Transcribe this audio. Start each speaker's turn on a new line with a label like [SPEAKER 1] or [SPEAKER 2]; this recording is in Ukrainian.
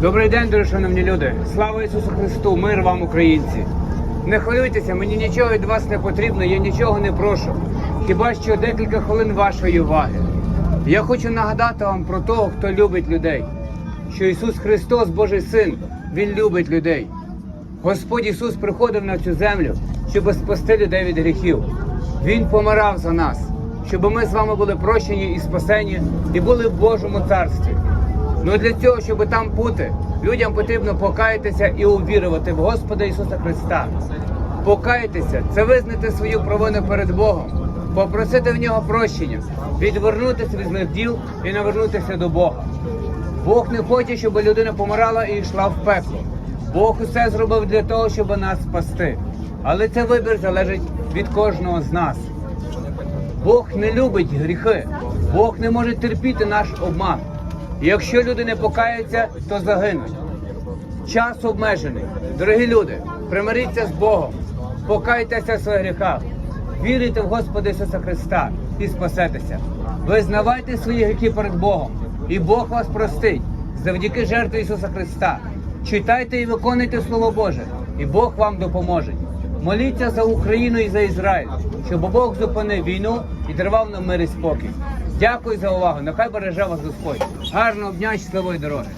[SPEAKER 1] Добрий день, дуже шановні люди. Слава Ісусу Христу! Мир вам, українці! Не хвилюйтеся, мені нічого від вас не потрібно, я нічого не прошу. Хіба що декілька хвилин вашої уваги. Я хочу нагадати вам про того, хто любить людей, що Ісус Христос, Божий Син, Він любить людей. Господь Ісус приходив на цю землю, щоб спасти людей від гріхів. Він помирав за нас, щоб ми з вами були прощені і спасені, і були в Божому царстві. Ну для цього, щоб там бути, людям потрібно покаятися і увірувати в Господа Ісуса Христа. Покаятися це визнати свою провину перед Богом, попросити в нього прощення, відвернутися від злих діл і навернутися до Бога. Бог не хоче, щоб людина помирала і йшла в пекло. Бог усе зробив для того, щоб нас спасти. Але це вибір залежить від кожного з нас. Бог не любить гріхи, Бог не може терпіти наш обман. Якщо люди не покаються, то загинуть. Час обмежений. Дорогі люди, примиріться з Богом, покайтеся в своїх гріхах, вірите в Господа Ісуса Христа і спасетеся. Визнавайте свої гріхи перед Богом, і Бог вас простить завдяки жертві Ісуса Христа. Читайте і виконуйте Слово Боже, і Бог вам допоможе. Моліться за Україну і за Ізраїль, щоб Бог зупинив війну дарував нам мир і спокій. Дякую за увагу. Нехай береже вас Господь. Гарного дня, щасливої дороги.